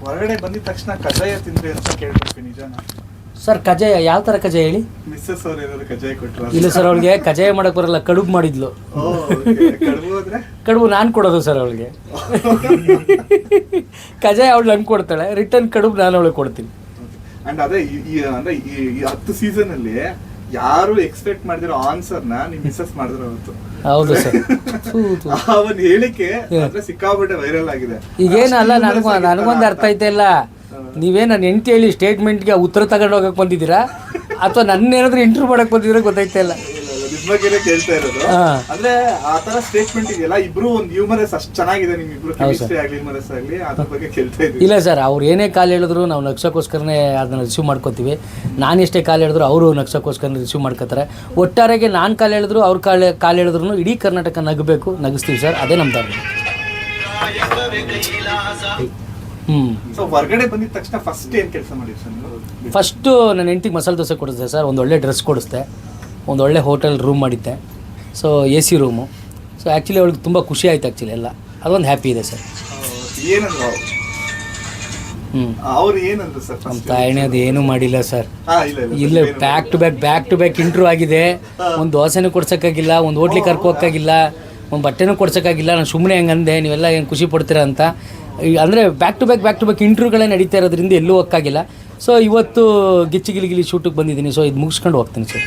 ಹೊರಗಡೆ ಬಂದಿದ ತಕ್ಷಣ ಕಜಾಯ ತಿಂದ್ರೆ ಅಂತ ಕೇಳ್ಕೊಡ್ತೀನಿ ನಿಜಾನ? ಸರ್ ಕಜಾಯ ಯಾವ ಥರ ಕಜಾಯ ಹೇಳಿ? ಮಿಸ್ಸಸ್ ಅವ್ರು ಏನಾದ್ರು ಕಜಾಯ ಕೊಟ್ರ ಇಲ್ಲ ಸರ್ ಅವಳಿಗೆ ಕಜಾಯ ಮಾಡಕ್ ಬರಲ್ಲ ಕಡುಬು ಮಾಡಿದ್ಲು. ಕಡುಬು ಅಂದ್ರೆ? ಕಡುಬು ನಾನು ಕೊಡೋದು ಸರ್ ಅವಳಿಗೆ. ಕಜಾಯ ಅವಳು ನಂಗೆ ಕೊಡ್ತಾಳೆ ರಿಟರ್ನ್ ಕಡುಬು ನಾನು ಅವಳಿಗೆ ಕೊಡ್ತೀನಿ. ಅಂಡ್ ಅದೇ ಈ- ಈ ಅಂದ್ರೆ ಈ ಈ ಹತ್ತು ಸೀಸನ್ ಅಲ್ಲಿ ಯಾರು ಎಕ್ಸ್ಪೆಕ್ಟ್ ಮಾಡಿದಿರೋ ಆನ್ಸರ್ನ ನಿಮ್ ಮಿಸ್ಸಸ್ ಮಾಡಿದ್ರು ಅವತ್ತು ಹೌದು ಸರ್. ಆ ಒಂದ್ ಹೇಳಿಕೆ ಅಂದ್ರೆ ಸಿಕ್ಕಾಪಟ್ಟೆ ವೈರಲ್ ಆಗಿದೆ. ಈಗೇನಲ್ಲ ನನಗೂ ನನಗೊಂದು ಅರ್ಥ ಐತೆ ಇಲ್ಲ. ನೀವೇ ನನ್ನ ಹೆಂಡತಿ ಹೇಳಿ ಸ್ಟೇಟ್ಮೆಂಟ್ಗೆ ಉತ್ತರ ತಗೊಂಡು ಹೋಗಕ್ಕೆ ಬಂದಿದ್ದೀರಾ? ಅಥವಾ ನನ್ನ ಏನಾದರೂ ಇಂಟರ್ವ್ಯೂ ಮಾಡಕ್ಕೆ ಬಂದಿದ್ದೀರಾ ಗೊತ್ತಾಯ್ತಾ ಇಲ್ಲ. ನಿಮ್ ಬಗ್ಗೆನೇ ಕೇಳ್ತಾ ಇರೋದು. ಅಂದ್ರೆ ಆ ತರ ಸ್ಟೇಟ್ಮೆಂಟ್ ಇದೆಯಲ್ಲ ಇಬ್ರು ಒಂದ್ ಹ್ಯೂಮರಸ್ ಅಷ್ಟು ಚೆನ್ನಾಗಿದೆ ನಿಮ್ ಇಬ್ರು ಕೆಮಿಸ್ಟ್ರಿ ಆಗ್ಲಿ ಹ್ಯೂಮರಸ್ ಆಗ್ಲಿ ಅದ್ರ ಬಗ್ಗೆ ಕೇಳ್ತಾ ಇದ್ದೀವಿ ಇಲ್ಲ ಸರ್ ಅವ್ರು ಏನೇ ಕಾಲ್ ಹೇಳಿದ್ರು ನಾವು ನಕ್ಷಕ್ಕೋಸ್ಕರನೇ ಅದನ್ನ ರಿಸೀವ್ ಮಾಡ್ಕೋತೀವಿ. ನಾನು ಎಷ್ಟೇ ಕಾಲ್ ಹೇಳಿದ್ರು ಅವರು ನಕ್ಷಕ್ಕೋಸ್ಕರ ರಿಸೀವ್ ಮಾಡ್ಕೋತಾರೆ. ಒಟ್ಟಾರೆಗೆ ನಾನು ಕಾಲ್ ಹೇಳಿದ್ರು ಅವ್ರ ಕಾಲ್ ಕಾಲ್ ಹೇಳಿದ್ರು ಇಡೀ ಕರ್ನಾಟಕ ನಗಬೇಕು ನಗಿಸ್ತೀವಿ ಸರ್. ಅದೇ ನಮ್ಮ ಸೊ ಹೊರಗಡೆ ಬಂದಿದ ತಕ್ಷಣ ಫಸ್ಟ್ ಏನ್ ಕೆಲಸ ಮಾಡಿದ್ರಿ ಸರ್ ಫಸ್ಟು ನನ್ನ ಹೆಂಡತಿಗೆ ಮಸಾಲೆ ದೋಸೆ ಕೊಡಿಸ್ದೆ ಸರ್ ಒಂದು ಒಳ್ಳೆ ಡ್ರೆಸ್ ಕೊಡಿಸ್ದೆ. ಒಂದು ಒಳ್ಳೆ ಹೋಟೆಲ್ ರೂಮ್ ಮಾಡಿದ್ದೆ. So A C room so actually ಅವಳಿಗೆ ತುಂಬ ಖುಷಿ ಆಯಿತು ಆ್ಯಕ್ಚುಲಿ ಎಲ್ಲ. ಅದೊಂದು ಹ್ಯಾಪಿ ಇದೆ ಸರ್ ಏನಂದ್ರು? ಹ್ಞೂ ಅವ್ರು ಏನಂದ್ರು ಸರ್ ನಮ್ಮ ತಾಯಿನೇ ಅದು ಏನೂ ಮಾಡಿಲ್ಲ ಸರ್ ಇಲ್ಲ back to back back to back interview ಆಗಿದೆ. ಒಂದು ದೋಸೆನೂ ಕೊಡ್ಸೋಕ್ಕಾಗಿಲ್ಲ ಒಂದು ಹೋಟ್ಲಿಗೆ ಕರ್ಕೋಕ್ಕಾಗಿಲ್ಲ ಒಂದು ಬಟ್ಟೆನೂ ಕೊಡ್ಸೋಕ್ಕಾಗಿಲ್ಲ. ನಾನು ಸುಮ್ಮನೆ ಹೆಂಗೆ ಅಂದೆ ನೀವೆಲ್ಲ ಏನು ಖುಷಿ ಪಡ್ತೀರಾ ಅಂತ. ಅಂದರೆ back to back back to back ಇಂಟ್ರ್ಯೂಗಳೇ ನಡೀತಾ ಇರೋದ್ರಿಂದ ಎಲ್ಲೂ ಒಕ್ಕಾಗಿಲ್ಲ ಸೊ ಇವತ್ತು ಗಿಚ್ಚಿ ಗಿಲಿ ಗಿಲಿ ಶೂಟಿಗೆ ಬಂದಿದ್ದೀನಿ. ಸೊ ಇದು ಮುಗಿಸ್ಕೊಂಡು ಹೋಗ್ತೀನಿ ಸರ್